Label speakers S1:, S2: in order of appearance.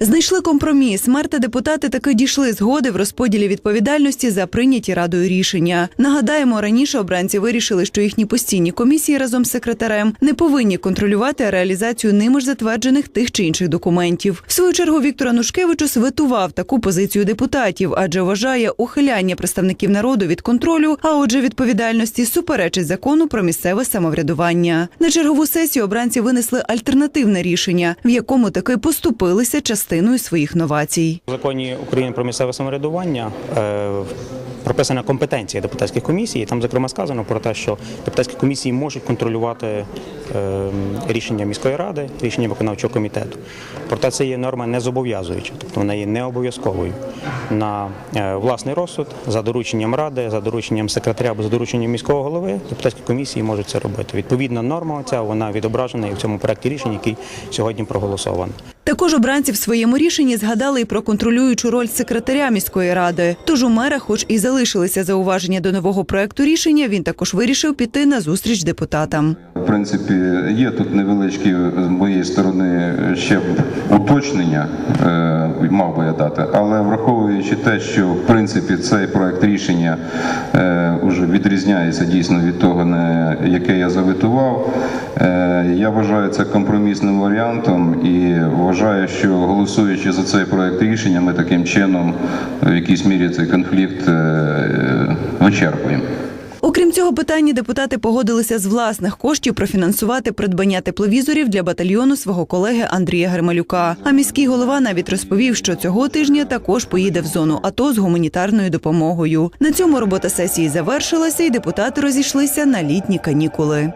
S1: Знайшли компроміс. Мер та депутати таки дійшли згоди в розподілі відповідальності за прийняті радою рішення. Нагадаємо, раніше обранці вирішили, що їхні постійні комісії разом з секретарем не повинні контролювати реалізацію ними ж затверджених тих чи інших документів. В свою чергу Віктор Анушкевичус ветував таку позицію депутатів, адже вважає ухиляння представників народу від контролю, а отже, відповідальності суперечить закону про місцеве самоврядування. На чергову сесію обранці винесли альтернативне рішення, в якому таки поступилися частиною своїх новацій.
S2: У законі України про місцеве самоврядування е, прописана компетенція депутатських комісій. Там, зокрема, сказано про те, що депутатські комісії можуть контролювати е, рішення міської ради, рішення виконавчого комітету. Проте це є норма не зобов'язуюча, тобто вона є не обов'язковою. На е, власний розсуд, за дорученням ради, за дорученням секретаря або за дорученням міського голови, депутатські комісії можуть це робити. Відповідна норма ця вона відображена і в цьому проекті рішення, який сьогодні проголосований.
S1: Також обранці в своєму рішенні згадали і про контролюючу роль секретаря міської ради. Тож у мера, хоч і залишилися зауваження до нового проекту рішення, він також вирішив піти на зустріч депутатам.
S3: В принципі, є тут невеличкі з моєї сторони ще уточнення, е, мав би я дати, але враховуючи те, що в принципі цей проект рішення е, уже відрізняється дійсно від того, на яке я заветував. е, Я вважаю це компромісним варіантом і вважаю, що голосуючи за цей проект рішення, ми таким чином в якійсь мірі цей конфлікт е, вичерпуємо.
S1: Окрім цього питання, депутати погодилися з власних коштів профінансувати придбання тепловізорів для батальйону свого колеги Андрія Гермалюка. А міський голова навіть розповів, що цього тижня також поїде в зону АТО з гуманітарною допомогою. На цьому робота сесії завершилася, і депутати розійшлися на літні канікули.